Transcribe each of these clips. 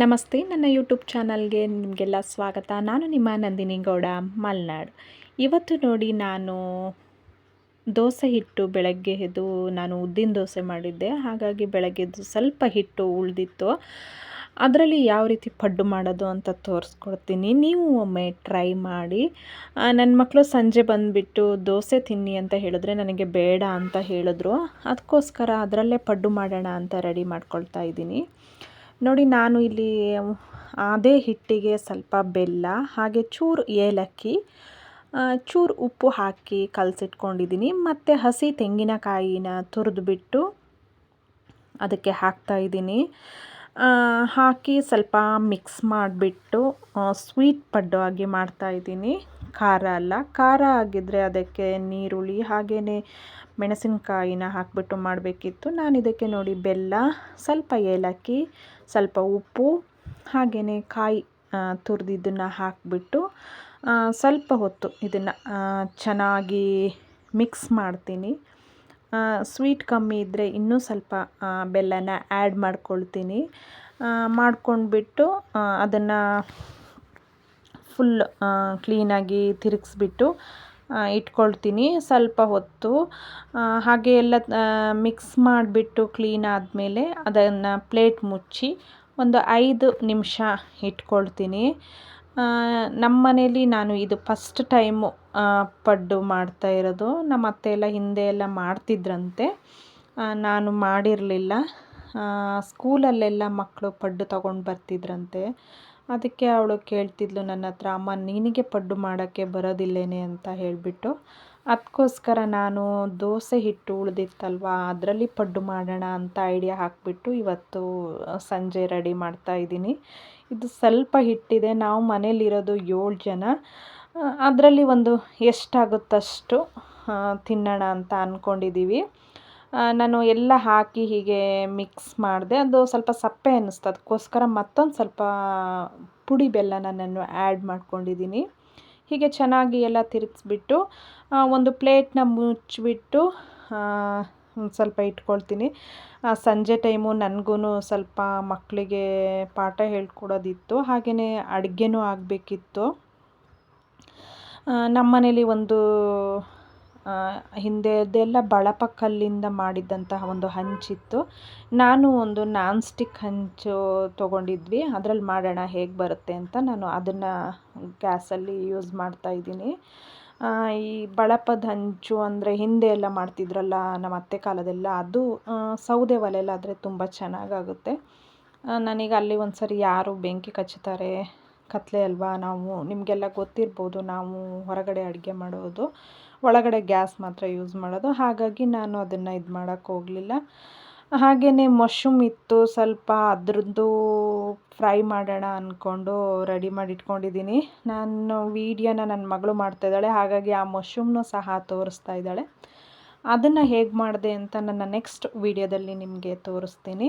ನಮಸ್ತೆ, ನನ್ನ ಯೂಟ್ಯೂಬ್ ಚಾನಲ್ಗೆ ನಿಮಗೆಲ್ಲ ಸ್ವಾಗತ. ನಾನು ನಿಮ್ಮ ನಂದಿನಿ ಗೌಡ, ಮಲ್ನಾಡ್. ಇವತ್ತು ನೋಡಿ ನಾನು ದೋಸೆ ಹಿಟ್ಟು ಬೆಳಗ್ಗೆ ಎದ್ದು ನಾನು ಉದ್ದಿನ ದೋಸೆ ಮಾಡಿದ್ದೆ. ಹಾಗಾಗಿ ಬೆಳಗ್ಗೆದ್ದು ಸ್ವಲ್ಪ ಹಿಟ್ಟು ಉಳಿದಿತ್ತು. ಅದರಲ್ಲಿ ಯಾವ ರೀತಿ ಪಡ್ಡು ಮಾಡೋದು ಅಂತ ತೋರಿಸ್ಕೊಡ್ತೀನಿ. ನೀವು ಒಮ್ಮೆ ಟ್ರೈ ಮಾಡಿ. ನನ್ನ ಮಕ್ಕಳು ಸಂಜೆ ಬಂದುಬಿಟ್ಟು ದೋಸೆ ತಿನ್ನಿ ಅಂತ ಹೇಳಿದ್ರೆ ನನಗೆ ಬೇಡ ಅಂತ ಹೇಳಿದ್ರು. ಅದಕ್ಕೋಸ್ಕರ ಅದರಲ್ಲೇ ಪಡ್ಡು ಮಾಡೋಣ ಅಂತ ರೆಡಿ ಮಾಡ್ಕೊಳ್ತಾ ಇದ್ದೀನಿ. ನೋಡಿ ನಾನು ಇಲ್ಲಿ ಅದೇ ಹಿಟ್ಟಿಗೆ ಸ್ವಲ್ಪ ಬೆಲ್ಲ, ಹಾಗೆ ಚೂರು ಏಲಕ್ಕಿ ಚೂರು ಉಪ್ಪು ಹಾಕಿ ಕಲಸಿಟ್ಕೊಂಡಿದ್ದೀನಿ ಮತ್ತು ಹಸಿ ತೆಂಗಿನಕಾಯಿನ ತುರಿದ್ಬಿಟ್ಟು ಅದಕ್ಕೆ ಹಾಕ್ತಾ ಇದ್ದೀನಿ. ಹಾಕಿ ಸ್ವಲ್ಪ ಮಿಕ್ಸ್ ಮಾಡಿಬಿಟ್ಟು ಸ್ವೀಟ್ ಪಡ್ಡು ಆಗಿ ಮಾಡ್ತಾಯಿದ್ದೀನಿ ಖಾರ ಅಲ್ಲ. ಖಾರ ಆಗಿದ್ದರೆ ಅದಕ್ಕೆ ನೀರುಳ್ಳಿ ಹಾಗೆಯೇ ಮೆಣಸಿನಕಾಯಿನ ಹಾಕಿಬಿಟ್ಟು ಮಾಡಬೇಕಿತ್ತು. ನಾನು ಇದಕ್ಕೆ ನೋಡಿ ಬೆಲ್ಲ, ಸ್ವಲ್ಪ ಏಲಕ್ಕಿ ಸ್ವಲ್ಪ ಉಪ್ಪು ಹಾಗೆಯೇ ಕಾಯಿ ತುರಿದಿದ್ದನ್ನು ಹಾಕಿಬಿಟ್ಟು ಸ್ವಲ್ಪ ಹೊತ್ತು ಇದನ್ನು ಚೆನ್ನಾಗಿ ಮಿಕ್ಸ್ ಮಾಡ್ತೀನಿ. ಸ್ವೀಟ್ ಕಮ್ಮಿ ಇದ್ದರೆ ಇನ್ನೂ ಸ್ವಲ್ಪ ಬೆಲ್ಲನ ಆ್ಯಡ್ ಮಾಡ್ಕೊಳ್ತೀನಿ. ಮಾಡ್ಕೊಂಡ್ಬಿಟ್ಟು ಅದನ್ನು ಫುಲ್ ಕ್ಲೀನಾಗಿ ತಿರುಗಿಸ್ಬಿಟ್ಟು ಇಟ್ಕೊಳ್ತೀನಿ ಸ್ವಲ್ಪ ಹೊತ್ತು. ಹಾಗೆ ಎಲ್ಲ ಮಿಕ್ಸ್ ಮಾಡಿಬಿಟ್ಟು ಕ್ಲೀನ್ ಆದಮೇಲೆ ಅದನ್ನು ಪ್ಲೇಟ್ ಮುಚ್ಚಿ ಒಂದು ಐದು ನಿಮಿಷ ಇಟ್ಕೊಳ್ತೀನಿ. ನಮ್ಮ ಮನೇಲಿ ನಾನು ಇದು ಫಸ್ಟ್ ಟೈಮು ಪಡ್ಡು ಮಾಡ್ತಾ ಇರೋದು. ನಮ್ಮ ಅತ್ತೆ ಎಲ್ಲ ಹಿಂದೆ ಎಲ್ಲ ಮಾಡ್ತಿದ್ರಂತೆ. ನಾನು ಮಾಡಿರಲಿಲ್ಲ. ಸ್ಕೂಲಲ್ಲೆಲ್ಲ ಮಕ್ಕಳು ಪಡ್ಡು ತಗೊಂಡು ಬರ್ತಿದ್ರಂತೆ. ಅದಕ್ಕೆ ಅವಳು ಕೇಳ್ತಿದ್ಲು, ನನ್ನ ಹತ್ರ ಅಮ್ಮ ನಿನಗೆ ಪಡ್ಡು ಮಾಡೋಕ್ಕೆ ಬರೋದಿಲ್ಲೇನೆ ಅಂತ ಹೇಳಿಬಿಟ್ಟು. ಅದಕ್ಕೋಸ್ಕರ ನಾನು ದೋಸೆ ಹಿಟ್ಟು ಉಳಿದಿತ್ತಲ್ವ, ಅದರಲ್ಲಿ ಪಡ್ಡು ಮಾಡೋಣ ಅಂತ ಐಡಿಯಾ ಹಾಕಿಬಿಟ್ಟು ಇವತ್ತು ಸಂಜೆ ರೆಡಿ ಮಾಡ್ತಾ ಇದ್ದೀನಿ. ಇದು ಸ್ವಲ್ಪ ಹಿಟ್ಟಿದೆ, ನಾವು ಮನೇಲಿರೋದು ಏಳು ಜನ. ಅದರಲ್ಲಿ ಒಂದು ಎಷ್ಟಾಗುತ್ತಷ್ಟು ತಿನ್ನೋಣ ಅಂತ ಅಂದ್ಕೊಂಡಿದ್ದೀವಿ ನಾನು ಎಲ್ಲ ಹಾಕಿ ಹೀಗೆ ಮಿಕ್ಸ್ ಮಾಡಿದೆ. ಅದು ಸ್ವಲ್ಪ ಸಪ್ಪೆ ಅನ್ನಿಸ್ತು. ಅದಕ್ಕೋಸ್ಕರ ಮತ್ತೊಂದು ಸ್ವಲ್ಪ ಪುಡಿ ಬೆಲ್ಲನ ನಾನು ಆ್ಯಡ್ ಮಾಡ್ಕೊಂಡಿದ್ದೀನಿ. ಹೀಗೆ ಚೆನ್ನಾಗಿ ಎಲ್ಲ ತಿರುಗಿಸ್ಬಿಟ್ಟು ಒಂದು ಪ್ಲೇಟ್ನ ಮುಚ್ಚಿಬಿಟ್ಟು ಒಂದು ಸ್ವಲ್ಪ ಇಟ್ಕೊಳ್ತೀನಿ. ಸಂಜೆ ಟೈಮು ನನಗೂ ಸ್ವಲ್ಪ ಮಕ್ಕಳಿಗೆ ಪಾಠ ಹೇಳ್ಕೊಡೋದಿತ್ತು. ಹಾಗೆಯೇ ಅಡುಗೆನೂ ಆಗಬೇಕಿತ್ತು. ನಮ್ಮ ಮನೇಲಿ ಒಂದು ಹಿಂದೆದೆಲ್ಲ ಬಳಪ ಕಲ್ಲಿಂದ ಮಾಡಿದ್ದಂತಹ ಒಂದು ಹಂಚಿತ್ತು. ನಾನು ಒಂದು ನಾನ್ ಸ್ಟಿಕ್ ಹಂಚು ತೊಗೊಂಡಿದ್ವಿ. ಅದರಲ್ಲಿ ಮಾಡೋಣ ಹೇಗೆ ಬರುತ್ತೆ ಅಂತ ನಾನು ಅದನ್ನು ಗ್ಯಾಸಲ್ಲಿ ಯೂಸ್ ಮಾಡ್ತಾಯಿದ್ದೀನಿ ಈ ಬಳಪದ ಹಂಚು ಅಂದರೆ ಹಿಂದೆ ಎಲ್ಲ ಮಾಡ್ತಿದ್ರಲ್ಲ ನಮ್ಮ ಅತ್ತೆ ಕಾಲದೆಲ್ಲ, ಅದು ಸೌದೆ ಒಲೆಯಲ್ಲಾದರೆ ತುಂಬ ಚೆನ್ನಾಗಾಗುತ್ತೆ. ನನಗೆ ಅಲ್ಲಿ ಒಂದು ಸರಿ ಯಾರು ಬೆಂಕಿ ಕಚ್ಚುತ್ತಾರೆ ಕತ್ಲೆ ಅಲ್ವಾ? ನಾವು ನಿಮಗೆಲ್ಲ ಗೊತ್ತಿರ್ಬೋದು ನಾವು ಹೊರಗಡೆ ಅಡುಗೆ ಮಾಡೋದು, ಒಳಗಡೆ ಗ್ಯಾಸ್ ಮಾತ್ರ ಯೂಸ್ ಮಾಡೋದು. ಹಾಗಾಗಿ ನಾನು ಅದನ್ನು ಇದು ಮಾಡೋಕ್ಕೆ ಹೋಗಲಿಲ್ಲ. ಹಾಗೆಯೇ ಮಶ್ರೂಮ್ ಇತ್ತು, ಸ್ವಲ್ಪ ಅದ್ರದ್ದು ಫ್ರೈ ಮಾಡೋಣ ಅಂದ್ಕೊಂಡು ರೆಡಿ ಮಾಡಿ ಇಟ್ಕೊಂಡಿದ್ದೀನಿ ನಾನು ವೀಡಿಯೋನ ನನ್ನ ಮಗಳು ಮಾಡ್ತಾ ಇದ್ದಾಳೆ, ಹಾಗಾಗಿ ಆ ಮಶ್ರೂಮ್ನು ಸಹ ತೋರಿಸ್ತಾ ಇದ್ದಾಳೆ. ಅದನ್ನು ಹೇಗೆ ಮಾಡಿದೆ ಅಂತ ನನ್ನ ನೆಕ್ಸ್ಟ್ ವೀಡಿಯೋದಲ್ಲಿ ನಿಮಗೆ ತೋರಿಸ್ತೀನಿ.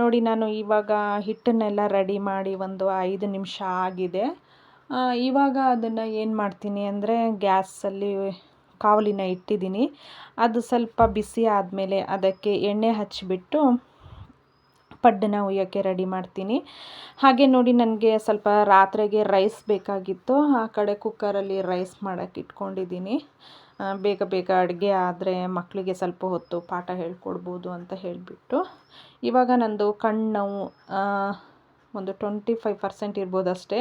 ನೋಡಿ ನಾನು ಇವಾಗ ಹಿಟ್ಟನ್ನೆಲ್ಲ ರೆಡಿ ಮಾಡಿ ಒಂದು ಐದು ನಿಮಿಷ ಆಗಿದೆ. ಇವಾಗ ಅದನ್ನು ಏನು ಮಾಡ್ತೀನಿ ಅಂದರೆ ಗ್ಯಾಸಲ್ಲಿ ಕಾವಲಿನ ಇಟ್ಟಿದ್ದೀನಿ. ಅದು ಸ್ವಲ್ಪ ಬಿಸಿ ಆದಮೇಲೆ ಅದಕ್ಕೆ ಎಣ್ಣೆ ಹಚ್ಚಿಬಿಟ್ಟು ಪಡ್ಡನ ಉಯ್ಯೋಕ್ಕೆ ರೆಡಿ ಮಾಡ್ತೀನಿ. ಹಾಗೆ ನೋಡಿ ನನಗೆ ಸ್ವಲ್ಪ ರಾತ್ರಿಗೆ ರೈಸ್ ಬೇಕಾಗಿತ್ತು. ಆ ಕಡೆ ಕುಕ್ಕರಲ್ಲಿ ರೈಸ್ ಮಾಡೋಕ್ಕೆ ಇಟ್ಕೊಂಡಿದ್ದೀನಿ. ಬೇಗ ಬೇಗ ಅಡುಗೆ ಆದರೆ ಮಕ್ಕಳಿಗೆ ಸ್ವಲ್ಪ ಹೊತ್ತು ಪಾಠ ಹೇಳ್ಕೊಡ್ಬೋದು ಅಂತ ಹೇಳಿಬಿಟ್ಟು. ಇವಾಗ ನಂದು ಕಣ್ಣು ಒಂದು ಟ್ವೆಂಟಿ ಫೈವ್ ಪರ್ಸೆಂಟ್ ಇರ್ಬೋದು ಅಷ್ಟೇ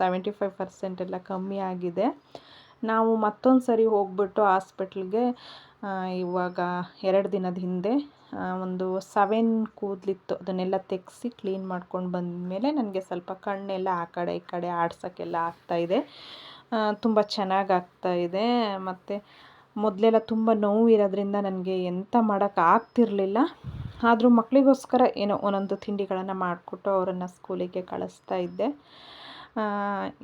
ಸೆವೆಂಟಿ ಫೈವ್ ಪರ್ಸೆಂಟ್ ಎಲ್ಲ ಕಮ್ಮಿ ಆಗಿದೆ. ನಾವು ಮತ್ತೊಂದು ಸರಿ ಹೋಗ್ಬಿಟ್ಟು ಹಾಸ್ಪಿಟ್ಲಿಗೆ ಇವಾಗ ಎರಡು ದಿನದ ಹಿಂದೆ ಒಂದು ಸೆವೆನ್ ಕೂದಲಿತ್ತು. ಅದನ್ನೆಲ್ಲ ತೆಗೆಸಿ ಕ್ಲೀನ್ ಮಾಡ್ಕೊಂಡು ಬಂದಮೇಲೆ ನನಗೆ ಸ್ವಲ್ಪ ಕಣ್ಣೆಲ್ಲ ಆ ಕಡೆ ಈ ಕಡೆ ಆಡ್ಸೋಕ್ಕೆಲ್ಲ ಆಗ್ತಾಯಿದೆ ತುಂಬ ಚೆನ್ನಾಗಿ ಇದೆ. ಮತ್ತು ಮೊದಲೆಲ್ಲ ತುಂಬ ನೋವು ಇರೋದ್ರಿಂದ ನನಗೆ ಎಂಥ ಮಾಡೋಕ್ಕೆ ಆಗ್ತಿರಲಿಲ್ಲ. ಆದರೂ ಮಕ್ಕಳಿಗೋಸ್ಕರ ಏನೋ ಒಂದೊಂದು ತಿಂಡಿಗಳನ್ನು ಮಾಡಿಕೊಟ್ಟು ಅವರನ್ನು ಸ್ಕೂಲಿಗೆ ಕಳಿಸ್ತಾ ಇದ್ದೆ.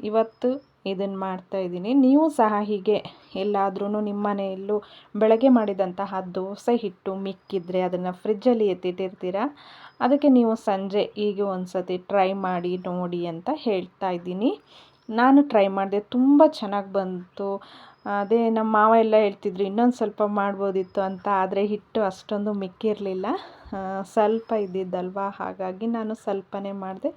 ಇವತ್ತು ಇದನ್ನು ಮಾಡ್ತಾಯಿದ್ದೀನಿ ನೀವು ಸಹ ಹೀಗೆ ಎಲ್ಲಾದ್ರೂ ನಿಮ್ಮ ಮನೆಯಲ್ಲೂ ಬೆಳಗ್ಗೆ ಮಾಡಿದಂತಹ ದೋಸೆ ಹಿಟ್ಟು ಮಿಕ್ಕಿದ್ರೆ ಅದನ್ನು ಫ್ರಿಜ್ಜಲ್ಲಿ ಎತ್ತಿಟ್ಟಿರ್ತೀರ? ಅದಕ್ಕೆ ನೀವು ಸಂಜೆ ಹೀಗೆ ಒಂದು ಸತಿ ಟ್ರೈ ಮಾಡಿ ನೋಡಿ ಅಂತ ಹೇಳ್ತಾ ಇದ್ದೀನಿ. ನಾನು ಟ್ರೈ ಮಾಡಿದೆ, ತುಂಬ ಚೆನ್ನಾಗಿ ಬಂತು. ಅದೇ ನಮ್ಮ ಮಾವ ಎಲ್ಲ ಹೇಳ್ತಿದ್ರು, ಇನ್ನೊಂದು ಸ್ವಲ್ಪ ಮಾಡ್ಬೋದಿತ್ತು ಅಂತ, ಆದರೆ ಹಿಟ್ಟು ಅಷ್ಟೊಂದು ಮಿಕ್ಕಿರಲಿಲ್ಲ. ಸ್ವಲ್ಪ ಇದ್ದಿದ್ದಲ್ವಾ? ಹಾಗಾಗಿ ನಾನು ಸ್ವಲ್ಪನೇ ಮಾಡಿದೆ.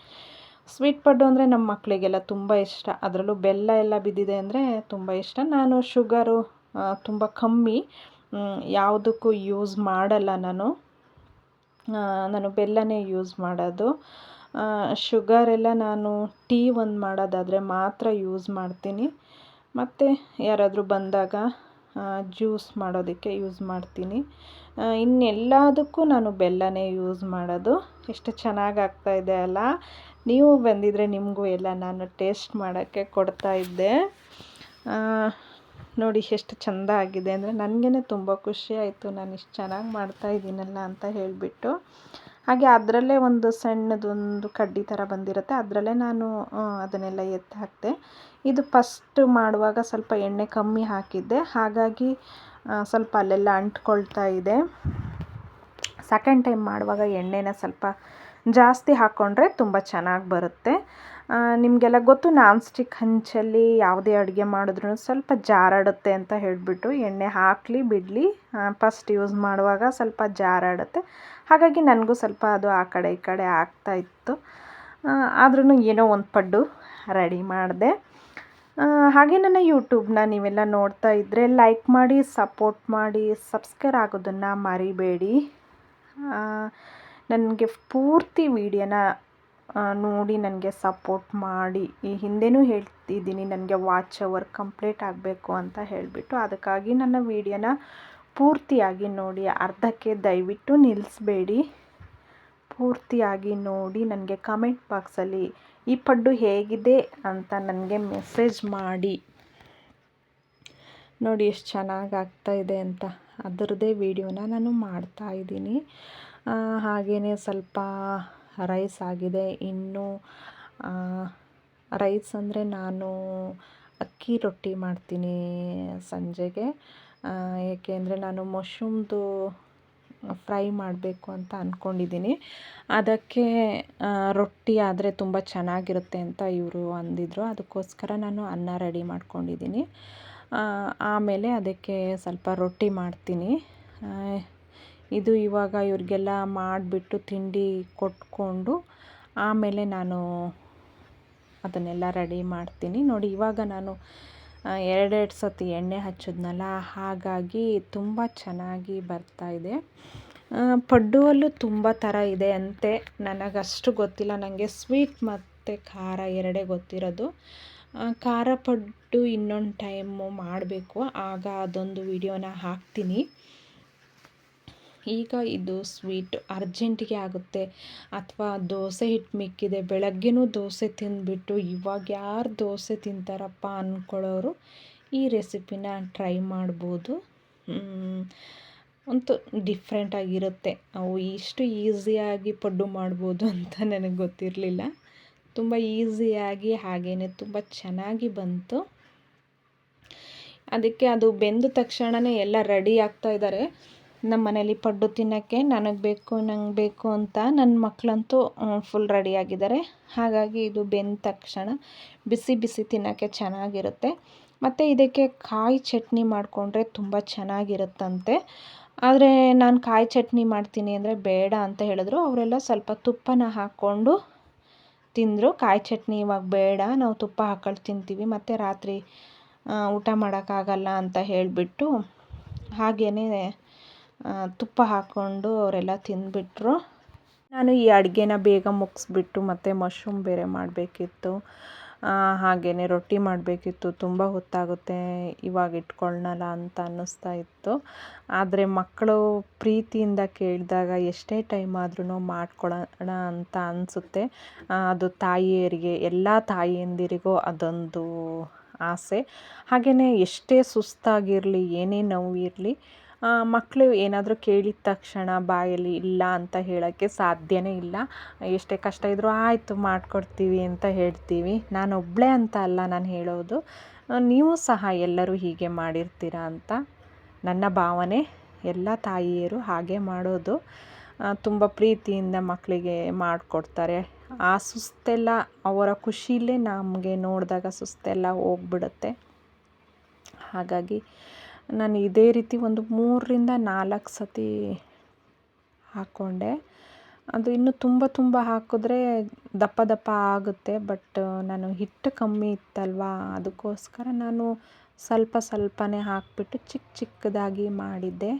ಸ್ವೀಟ್ ಪಡ್ಡು ಅಂದರೆ ನಮ್ಮ ಮಕ್ಕಳಿಗೆಲ್ಲ ತುಂಬ ಇಷ್ಟ. ಅದರಲ್ಲೂ ಬೆಲ್ಲ ಎಲ್ಲ ಬಿದ್ದಿದೆ ಅಂದರೆ ತುಂಬ ಇಷ್ಟ. ನಾನು ಶುಗರು ತುಂಬ ಕಮ್ಮಿ. ಯಾವುದಕ್ಕೂ ಯೂಸ್ ಮಾಡಲ್ಲ ನಾನು. ನಾನು ಬೆಲ್ಲನೇ ಯೂಸ್ ಮಾಡೋದು. ಶುಗರ್ ಎಲ್ಲ ನಾನು ಟೀ ಒಂದು ಮಾಡೋದಾದರೆ ಮಾತ್ರ ಯೂಸ್ ಮಾಡ್ತೀನಿ. ಮತ್ತು ಯಾರಾದರೂ ಬಂದಾಗ ಜ್ಯೂಸ್ ಮಾಡೋದಕ್ಕೆ ಯೂಸ್ ಮಾಡ್ತೀನಿ. ಇನ್ನೆಲ್ಲದಕ್ಕೂ ನಾನು ಬೆಲ್ಲನೇ ಯೂಸ್ ಮಾಡೋದು. ಎಷ್ಟು ಚೆನ್ನಾಗಿ ಇದೆ ಅಲ್ಲ? ನೀವು ಬಂದಿದ್ದರೆ ನಿಮಗೂ ಎಲ್ಲ ನಾನು ಟೇಸ್ಟ್ ಮಾಡೋಕ್ಕೆ ಕೊಡ್ತಾಯಿದ್ದೆ ನೋಡಿ ಎಷ್ಟು ಚೆಂದ ಆಗಿದೆ ಅಂದರೆ ನನಗೇ ತುಂಬ ಖುಷಿ ಆಯಿತು. ನಾನು ಇಷ್ಟು ಚೆನ್ನಾಗಿ ಮಾಡ್ತಾ ಇದ್ದೀನಲ್ಲ ಅಂತ ಹೇಳಿಬಿಟ್ಟು. ಹಾಗೆ ಅದರಲ್ಲೇ ಒಂದು ಸಣ್ಣದೊಂದು ಕಡ್ಡಿ ಥರ ಬಂದಿರುತ್ತೆ. ಅದರಲ್ಲೇ ನಾನು ಅದನ್ನೆಲ್ಲ ಎತ್ತಿ ಹಾಕಿದೆ ಇದು ಫಸ್ಟ್ ಮಾಡುವಾಗ ಸ್ವಲ್ಪ ಎಣ್ಣೆ ಕಮ್ಮಿ ಹಾಕಿದ್ದೆ. ಹಾಗಾಗಿ ಸ್ವಲ್ಪ ಅಲ್ಲೆಲ್ಲ ಅಂಟ್ಕೊಳ್ತಾ ಇದೆ. ಸೆಕೆಂಡ್ ಟೈಮ್ ಮಾಡುವಾಗ ಎಣ್ಣೆನ ಸ್ವಲ್ಪ ಜಾಸ್ತಿ ಹಾಕ್ಕೊಂಡ್ರೆ ತುಂಬ ಚೆನ್ನಾಗಿ ಬರುತ್ತೆ. ನಿಮಗೆಲ್ಲ ಗೊತ್ತು ನಾನ್ ಸ್ಟಿಕ್ ಹಂಚಲ್ಲಿ ಯಾವುದೇ ಅಡುಗೆ ಮಾಡಿದ್ರೂ ಸ್ವಲ್ಪ ಜಾರಾಡುತ್ತೆ ಅಂತ ಹೇಳಿಬಿಟ್ಟು ಎಣ್ಣೆ ಹಾಕಲಿ, ಬಿಡಲಿ ಫಸ್ಟ್ ಯೂಸ್ ಮಾಡುವಾಗ ಸ್ವಲ್ಪ ಜಾರಾಡುತ್ತೆ. ಹಾಗಾಗಿ ನನಗೂ ಸ್ವಲ್ಪ ಅದು ಆ ಕಡೆ ಈ ಕಡೆ ಆಗ್ತಾಯಿತ್ತು ಆದ್ರೂ ಏನೋ ಒಂದು ಪಡ್ಡು ರೆಡಿ ಮಾಡಿದೆ. ಹಾಗೆ ನನ್ನ ಯೂಟ್ಯೂಬ್ನ ನೀವೆಲ್ಲ ನೋಡ್ತಾ ಇದ್ದರೆ ಲೈಕ್ ಮಾಡಿ ಸಪೋರ್ಟ್ ಮಾಡಿ ಸಬ್ಸ್ಕ್ರೈಬ್ ಆಗೋದನ್ನು ಮರಿಬೇಡಿ. ನನಗೆ ಪೂರ್ತಿ ವೀಡಿಯೋನ ನೋಡಿ ನನಗೆ ಸಪೋರ್ಟ್ ಮಾಡಿ. ಈ ಹಿಂದೆಯೂ ಹೇಳ್ತಿದ್ದೀನಿ, ನನಗೆ ವಾಚ್ ಅವರ್ ಕಂಪ್ಲೀಟ್ ಆಗಬೇಕು ಅಂತ ಹೇಳಿಬಿಟ್ಟು. ಅದಕ್ಕಾಗಿ ನನ್ನ ವೀಡಿಯೋನ ಪೂರ್ತಿಯಾಗಿ ನೋಡಿ, ಅರ್ಧಕ್ಕೆ ದಯವಿಟ್ಟು ನಿಲ್ಲಿಸ್ಬೇಡಿ ಪೂರ್ತಿಯಾಗಿ ನೋಡಿ ನನಗೆ ಕಮೆಂಟ್ ಬಾಕ್ಸಲ್ಲಿ ಈ ಪಡ್ಡು ಹೇಗಿದೆ? ಅಂತ ನನಗೆ ಮೆಸೇಜ್ ಮಾಡಿ. ನೋಡಿ ಎಷ್ಟು ಚೆನ್ನಾಗಿ ಇದೆ ಅಂತ. ಅದರದ್ದೇ ವಿಡಿಯೋನ ನಾನು ಮಾಡ್ತಾಯಿದ್ದೀನಿ ಹಾಗೆಯೇ ಸ್ವಲ್ಪ ರೈಸ್ ಆಗಿದೆ. ಇನ್ನು ರೈಸ್ ಅಂದರೆ ನಾನು ಅಕ್ಕಿ ರೊಟ್ಟಿ ಮಾಡ್ತೀನಿ ಸಂಜೆಗೆ. ಏಕೆ ಅಂದರೆ ನಾನು ಮಶ್ರೂಮ್ದು ಫ್ರೈ ಮಾಡಬೇಕು ಅಂತ ಅಂದ್ಕೊಂಡಿದ್ದೀನಿ ಅದಕ್ಕೆ ರೊಟ್ಟಿ ಆದರೆ ತುಂಬ ಚೆನ್ನಾಗಿರುತ್ತೆ ಅಂತ ಇವರು ಅಂದಿದ್ರು. ಅದಕ್ಕೋಸ್ಕರ ನಾನು ಅನ್ನ ರೆಡಿ ಮಾಡ್ಕೊಂಡಿದ್ದೀನಿ. ಆಮೇಲೆ ಅದಕ್ಕೆ ಸ್ವಲ್ಪ ರೊಟ್ಟಿ ಮಾಡ್ತೀನಿ. ಇದು ಇವಾಗ ಇವ್ರಿಗೆಲ್ಲ ಮಾಡಿಬಿಟ್ಟು ತಿಂಡಿ ಕೊಟ್ಕೊಂಡು ಆಮೇಲೆ ನಾನು ಅದನ್ನೆಲ್ಲ ರೆಡಿ ಮಾಡ್ತೀನಿ. ನೋಡಿ, ಇವಾಗ ನಾನು ಎರಡೆರಡು ಸತಿ ಎಣ್ಣೆ ಹಚ್ಚಿದ್ನಲ್ಲ, ಹಾಗಾಗಿ ತುಂಬ ಚೆನ್ನಾಗಿ ಬರ್ತಾಯಿದೆ ಪಡ್ಡುವಲ್ಲೂ ತುಂಬ ಥರ ಇದೆ ಅಂತೆ. ನನಗಷ್ಟು ಗೊತ್ತಿಲ್ಲ ನನಗೆ ಸ್ವೀಟ್ ಮತ್ತು ಖಾರ ಎರಡೇ ಗೊತ್ತಿರೋದು. ಖಾರ ಪಡ್ಡು ಇನ್ನೊಂದು ಟೈಮು ಮಾಡಬೇಕು. ಆಗ ಅದೊಂದು ವಿಡಿಯೋನ ಹಾಕ್ತೀನಿ. ಈಗ ಇದು ಸ್ವೀಟ್ ಅರ್ಜೆಂಟಿಗೆ ಆಗುತ್ತೆ. ಅಥವಾ ದೋಸೆ ಹಿಟ್ಟು ಮಿಕ್ಕಿದೆ. ಬೆಳಗ್ಗೆನೂ ದೋಸೆ ತಿಂದುಬಿಟ್ಟು ಇವಾಗ ಯಾರು ದೋಸೆ ತಿಂತಾರಪ್ಪ ಅಂದ್ಕೊಳ್ಳೋರು ಈ ರೆಸಿಪಿನ ಟ್ರೈ ಮಾಡ್ಬೋದು. ಅಂತೂ ಡಿಫ್ರೆಂಟಾಗಿರುತ್ತೆ ಅವು ಇಷ್ಟು ಈಸಿಯಾಗಿ ಪಡ್ಡು ಮಾಡ್ಬೋದು ಅಂತ ನನಗೆ ಗೊತ್ತಿರಲಿಲ್ಲ. ತುಂಬ ಈಸಿಯಾಗಿ ಹಾಗೇ ತುಂಬ ಚೆನ್ನಾಗಿ ಬಂತು. ಅದಕ್ಕೆ ಅದು ಬೆಂದ ತಕ್ಷಣವೇ ಎಲ್ಲ ರೆಡಿ ಆಗ್ತಾ ಇದ್ದಾರೆ ನಮ್ಮ ಮನೇಲಿ ಪಡ್ಡು ತಿನ್ನೋಕ್ಕೆ ನನಗೆ ಬೇಕು, ನಂಗೆ ಬೇಕು ಅಂತ ನನ್ನ ಮಕ್ಕಳಂತೂ ಫುಲ್ ರೆಡಿಯಾಗಿದ್ದಾರೆ ಹಾಗಾಗಿ ಇದು ಬೆಂದ ತಕ್ಷಣ ಬಿಸಿ ಬಿಸಿ ತಿನ್ನೋಕ್ಕೆ ಚೆನ್ನಾಗಿರುತ್ತೆ. ಮತ್ತು ಇದಕ್ಕೆ ಕಾಯಿ ಚಟ್ನಿ ಮಾಡಿಕೊಂಡ್ರೆ ತುಂಬ ಚೆನ್ನಾಗಿರುತ್ತಂತೆ. ಆದರೆ ನಾನು ಕಾಯಿ ಚಟ್ನಿ ಮಾಡ್ತೀನಿ ಅಂದರೆ ಬೇಡ ಅಂತ ಹೇಳಿದ್ರು. ಅವರೆಲ್ಲ ಸ್ವಲ್ಪ ತುಪ್ಪನ ಹಾಕ್ಕೊಂಡು ತಿಂದರು. ಕಾಯಿ ಚಟ್ನಿ ಇವಾಗ ಬೇಡ, ನಾವು ತುಪ್ಪ ಹಾಕೊಂಡು ತಿಂತೀವಿ. ಮತ್ತು ರಾತ್ರಿ ಊಟ ಮಾಡೋಕ್ಕಾಗಲ್ಲ ಅಂತ ಹೇಳಿಬಿಟ್ಟು ಹಾಗೆಯೇ ತುಪ್ಪ ಹಾಕ್ಕೊಂಡು ಅವರೆಲ್ಲ ತಿಂದುಬಿಟ್ರು. ನಾನು ಈ ಅಡುಗೆನ ಬೇಗ ಮುಗಿಸ್ಬಿಟ್ಟು ಮತ್ತು ಮಶ್ರೂಮ್ ಬೇರೆ ಮಾಡಬೇಕಿತ್ತು. ಹಾಗೆಯೇ ರೊಟ್ಟಿ ಮಾಡಬೇಕಿತ್ತು. ತುಂಬ ಹೊತ್ತಾಗುತ್ತೆ ಇವಾಗ ಇಟ್ಕೊಳ್ಳೋಣ ಅಂತ ಅನ್ನಿಸ್ತಾ ಇತ್ತು. ಆದರೆ ಮಕ್ಕಳು ಪ್ರೀತಿಯಿಂದ ಕೇಳಿದಾಗ ಎಷ್ಟೇ ಟೈಮ್ ಆದ್ರೂ ಮಾಡ್ಕೊಳ್ಳೋಣ ಅಂತ ಅನಿಸುತ್ತೆ. ಅದು ತಾಯಿಯರಿಗೆ, ಎಲ್ಲ ತಾಯಿಯಂದಿರಿಗೂ ಅದೊಂದು ಆಸೆ. ಹಾಗೆಯೇ ಎಷ್ಟೇ ಸುಸ್ತಾಗಿರಲಿ, ಏನೇ ನೋವು ಇರಲಿ ಮಕ್ಕಳು ಏನಾದರೂ ಕೇಳಿದ ತಕ್ಷಣ ಬಾಯಲ್ಲಿ ಇಲ್ಲ ಅಂತ ಹೇಳೋಕ್ಕೆ ಸಾಧ್ಯವೇ ಇಲ್ಲ. ಎಷ್ಟೇ ಕಷ್ಟ ಇದ್ದರೂ ಆಯಿತು ಮಾಡಿಕೊಡ್ತೀವಿ ಅಂತ ಹೇಳ್ತೀವಿ. ನಾನೊಬ್ಬಳೇ ಅಂತ ಅಲ್ಲ ನಾನು ಹೇಳೋದು. ನೀವು ಸಹ ಎಲ್ಲರೂ ಹೀಗೆ ಮಾಡಿರ್ತೀರ ಅಂತ. ನನ್ನ ಭಾವನೆ ಎಲ್ಲ ತಾಯಿಯರು ಹಾಗೆ ಮಾಡೋದು. ತುಂಬ ಪ್ರೀತಿಯಿಂದ ಮಕ್ಕಳಿಗೆ ಮಾಡಿಕೊಡ್ತಾರೆ. ಆ ಸುಸ್ತೆಲ್ಲ, ಅವರ ಖುಷಿಲೇ ನಮಗೆ ನೋಡಿದಾಗ ಸುಸ್ತೆಲ್ಲ ಹೋಗ್ಬಿಡುತ್ತೆ. ಹಾಗಾಗಿ ನಾನು ಇದೇ ರೀತಿ ಒಂದು ಮೂರರಿಂದ ನಾಲ್ಕು ಸತಿ ಹಾಕ್ಕೊಂಡೆ ಅದು ಇನ್ನು ತುಂಬ ತುಂಬ ಹಾಕಿದ್ರೆ ದಪ್ಪ ದಪ್ಪ ಆಗುತ್ತೆ, ಬಟ್ ನಾನು ಹಿಟ್ಟು ಕಮ್ಮಿ ಇತ್ತಲ್ವಾ, ಅದಕ್ಕೋಸ್ಕರ ನಾನು ಸ್ವಲ್ಪ ಸ್ವಲ್ಪನೇ ಹಾಕಿಬಿಟ್ಟು ಚಿಕ್ಕ ಚಿಕ್ಕದಾಗಿ ಮಾಡಿದ್ದೆ.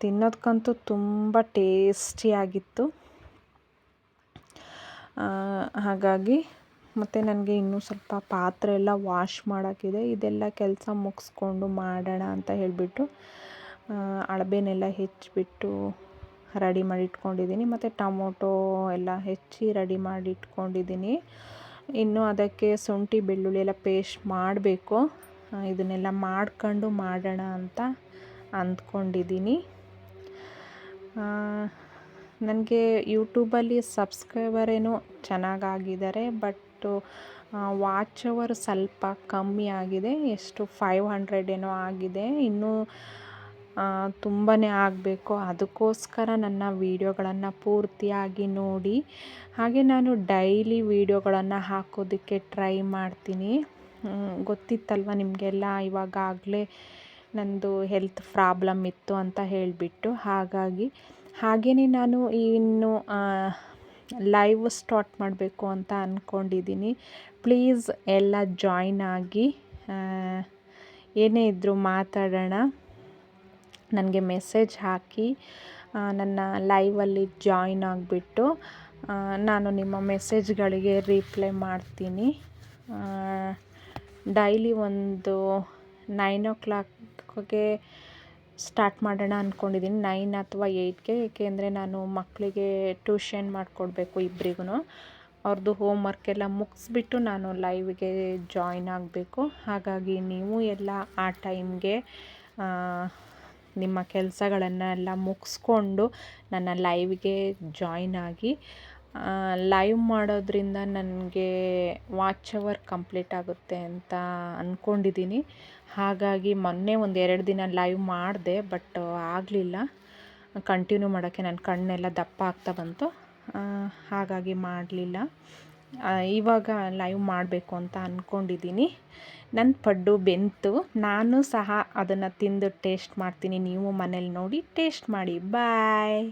ತಿನ್ನೋದಕ್ಕಂತೂ ತುಂಬ ಟೇಸ್ಟಿಯಾಗಿತ್ತು. ಹಾಗಾಗಿ ಮತ್ತು ನನಗೆ ಇನ್ನೂ ಸ್ವಲ್ಪ ಪಾತ್ರೆ ಎಲ್ಲ ವಾಶ್ ಮಾಡೋಕ್ಕಿದೆ ಇದೆಲ್ಲ ಕೆಲಸ ಮುಗಿಸ್ಕೊಂಡು ಮಾಡೋಣ ಅಂತ ಹೇಳಿಬಿಟ್ಟು ಅಳಬೇನೆಲ್ಲ ಹೆಚ್ಚಿಬಿಟ್ಟು ರೆಡಿ ಮಾಡಿ ಇಟ್ಕೊಂಡಿದ್ದೀನಿ. ಮತ್ತು ಟೊಮೊಟೊ ಎಲ್ಲ ಹೆಚ್ಚಿ ರೆಡಿ ಮಾಡಿ ಇಟ್ಕೊಂಡಿದ್ದೀನಿ. ಇನ್ನು ಅದಕ್ಕೆ ಶುಂಠಿ, ಬೆಳ್ಳುಳ್ಳಿ ಎಲ್ಲ ಪೇಸ್ಟ್ ಮಾಡಬೇಕು. ಇದನ್ನೆಲ್ಲ ಮಾಡ್ಕೊಂಡು ಮಾಡೋಣ ಅಂತ ಅಂದ್ಕೊಂಡಿದ್ದೀನಿ. ನನಗೆ ಯೂಟ್ಯೂಬಲ್ಲಿ ಸಬ್ಸ್ಕ್ರೈಬರ್ ಚೆನ್ನಾಗಾಗಿದ್ದಾರೆ ಚೆನ್ನಾಗಾಗಿದ್ದಾರೆ ಬಟ್ಟು ವಾಚ್ ಅವರ್ ಸ್ವಲ್ಪ ಕಮ್ಮಿ ಆಗಿದೆ, ಎಷ್ಟು ಫೈವ್ ಹಂಡ್ರೆಡ್ ಏನೋ ಆಗಿದೆ, ಇನ್ನೂ ತುಂಬಾ ಆಗಬೇಕು. ಅದಕ್ಕೋಸ್ಕರ ನನ್ನ ವೀಡಿಯೋಗಳನ್ನು ಪೂರ್ತಿಯಾಗಿ ನೋಡಿ, ಹಾಗೆ ನಾನು ಡೈಲಿ ವೀಡಿಯೋಗಳನ್ನು ಹಾಕೋದಕ್ಕೆ ಟ್ರೈ ಮಾಡ್ತೀನಿ. ಗೊತ್ತಿತ್ತಲ್ವ ನಿಮಗೆಲ್ಲ? ಇವಾಗಾಗಲೇ ನನ್ನದು ಹೆಲ್ತ್ ಪ್ರಾಬ್ಲಮ್ ಇತ್ತು ಅಂತ ಹೇಳಿಬಿಟ್ಟು, ಹಾಗಾಗಿ ಹಾಗೆಯೇ ನಾನು ಇನ್ನು ಲೈವ್ ಸ್ಟಾರ್ಟ್ ಮಾಡಬೇಕು ಅಂತ ಅಂದ್ಕೊಂಡಿದ್ದೀನಿ ಪ್ಲೀಸ್ ಎಲ್ಲ ಜಾಯ್ನ್ ಆಗಿ ಏನೇ ಇದ್ದರೂ ಮಾತಾಡೋಣ. ನನಗೆ ಮೆಸೇಜ್ ಹಾಕಿ ನನ್ನ ಲೈವಲ್ಲಿ ಜಾಯ್ನ್ ಆಗಿಬಿಟ್ಟು ನಾನು ನಿಮ್ಮ ಮೆಸೇಜ್ಗಳಿಗೆ ರಿಪ್ಲೈ ಮಾಡ್ತೀನಿ. ಡೈಲಿ ಒಂದು ನೈನ್ ಓ ಕ್ಲಾಕ್ಗೆ ಸ್ಟಾರ್ಟ್ ಮಾಡೋಣ ಅಂದ್ಕೊಂಡಿದ್ದೀನಿ ನೈನ್ ಅಥವಾ ಏಯ್ಟ್ಗೆ ಏಕೆಂದರೆ ನಾನು ಮಕ್ಕಳಿಗೆ ಟ್ಯೂಷನ್ ಮಾಡಿಕೊಡ್ಬೇಕು ಇಬ್ಬರಿಗೂ ಅವ್ರದ್ದು ಹೋಮ್ ವರ್ಕ್ ಎಲ್ಲ ಮುಗಿಸ್ಬಿಟ್ಟು ನಾನು ಲೈವ್ಗೆ ಜಾಯ್ನ್ ಆಗಬೇಕು. ಹಾಗಾಗಿ ನೀವು ಎಲ್ಲ ಆ ಟೈಮ್ಗೆ ನಿಮ್ಮ ಕೆಲಸಗಳನ್ನೆಲ್ಲ ಮುಗಿಸ್ಕೊಂಡು ನನ್ನ ಲೈವ್ಗೆ ಜಾಯ್ನ್ ಆಗಿ ಲೈವ್ ಮಾಡೋದ್ರಿಂದ ನನಗೆ ವಾಚ್ ಅವರ್ ಕಂಪ್ಲೀಟ್ ಆಗುತ್ತೆ ಅಂತ ಅಂದ್ಕೊಂಡಿದ್ದೀನಿ ಹಾಗಾಗಿ ಮೊನ್ನೆ ಒಂದು ಎರಡು ದಿನ ಲೈವ್ ಮಾಡಿದೆ ಬಟ್ ಆಗಲಿಲ್ಲ. ಕಂಟಿನ್ಯೂ ಮಾಡೋಕ್ಕೆ ನನ್ನ ಕಣ್ಣೆಲ್ಲ ದಪ್ಪ ಆಗ್ತಾ ಬಂತು. ಹಾಗಾಗಿ ಮಾಡಲಿಲ್ಲ. ಇವಾಗ ಲೈವ್ ಮಾಡಬೇಕು ಅಂತ ಅಂದ್ಕೊಂಡಿದ್ದೀನಿ ನನ್ನ ಪಡ್ಡು ಬೆಂತು. ನಾನು ಸಹ ಅದನ್ನು ತಿಂದು ಟೇಸ್ಟ್ ಮಾಡ್ತೀನಿ. ನೀವು ಮನೇಲಿ ನೋಡಿ ಟೇಸ್ಟ್ ಮಾಡಿ. ಬಾಯ್